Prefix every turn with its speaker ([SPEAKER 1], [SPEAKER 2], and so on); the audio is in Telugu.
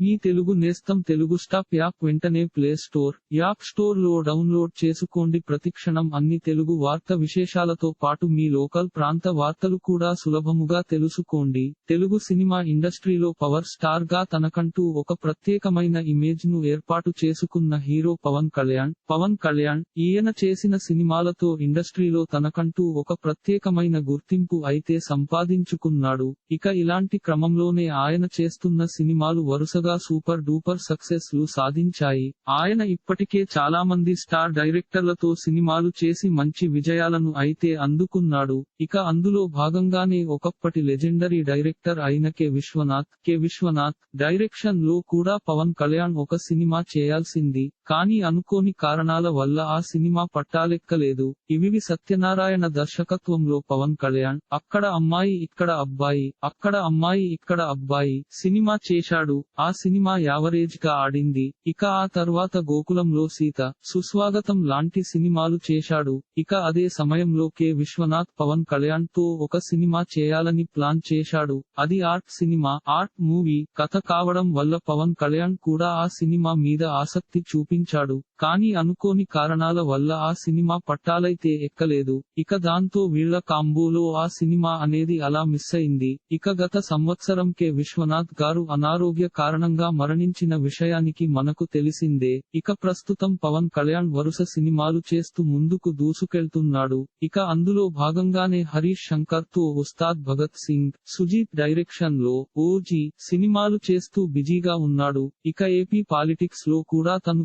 [SPEAKER 1] మీ తెలుగు నేస్తం తెలుగు స్టాప్ యాప్ వెంటనే ప్లే స్టోర్ యాప్ స్టోర్లో డౌన్లోడ్ చేసుకోండి. ప్రతిక్షణం అన్ని తెలుగు వార్త విశేషాలతో పాటు మీ లోకల్ ప్రాంత వార్తలు కూడా సులభముగా తెలుసుకోండి. తెలుగు సినిమా ఇండస్ట్రీలో పవర్ స్టార్గా తనకంటూ ఒక ప్రత్యేకమైన ఇమేజ్ను ఏర్పాటు చేసుకున్న హీరో పవన్ కళ్యాణ్ పవన్ కళ్యాణ్ ఈయన చేసిన సినిమాలతో ఇండస్ట్రీలో తనకంటూ ఒక ప్రత్యేకమైన గుర్తింపు అయితే సంపాదించుకున్నాడు. ఇక ఇలాంటి క్రమంలోనే ఆయన చేస్తున్న సినిమాలు వరుసగా సూపర్ డూపర్ సక్సెస్లు సాధించాయి. ఆయన ఇప్పటికే చాలా మంది స్టార్ డైరెక్టర్లతో సినిమాలు చేసి మంచి విజయాలను అయితే అందుకున్నాడు. ఇక అందులో భాగంగానే ఒకప్పటి లెజెండరీ డైరెక్టర్ అయిన కె విశ్వనాథ్ కె విశ్వనాథ్ డైరెక్షన్లో కూడా పవన్ కళ్యాణ్ ఒక సినిమా చేయాల్సింది. కానీ అనుకోని కారణాల వల్ల ఆ సినిమా పట్టాలెక్కలేదు. ఇవివి సత్యనారాయణ దర్శకత్వంలో పవన్ కళ్యాణ్ అక్కడ అమ్మాయి ఇక్కడ అబ్బాయి అక్కడ అమ్మాయి ఇక్కడ అబ్బాయి సినిమా చేశాడు. ఆ సినిమా యావరేజ్గా ఆడింది. ఇక ఆ తర్వాత గోకులంలో సీత సుస్వాగతం లాంటి సినిమాలు చేశాడు. ఇక అదే సమయంలో కె. విశ్వనాథ్ పవన్ కళ్యాణ్తో ఒక సినిమా చేయాలని ప్లాన్ చేశాడు. అది ఆర్ట్ సినిమా ఆర్ట్ మూవీ. కథ కావడం వల్ల పవన్ కళ్యాణ్ కూడా ఆ సినిమా మీద ఆసక్తి నటించాడు కానీ అనుకోని కారణాల వల్ల ఆ సినిమా పట్టాలైతే ఎక్కలేదు. ఇక దాంతో వీళ్ళ కాంబోలో ఆ సినిమా అనేది అలా మిస్ అయింది. ఇక గత సంవత్సరం కె విశ్వనాథ్ గారు అనారోగ్య కారణంగా మరణించిన విషయానికి మనకు తెలిసిందే. ఇక ప్రస్తుతం పవన్ కళ్యాణ్ వరుస సినిమాలు చేస్తూ ముందుకు దూసుకెళ్తున్నాడు. ఇక అందులో భాగంగానే హరీష్ శంకర్తో ఉస్తాద్ భగత్ సింగ్ సుజీత్ డైరెక్షన్లో ఓజీ సినిమాలు చేస్తూ బిజీగా ఉన్నాడు. ఇక ఏపీ పాలిటిక్స్లో కూడా తను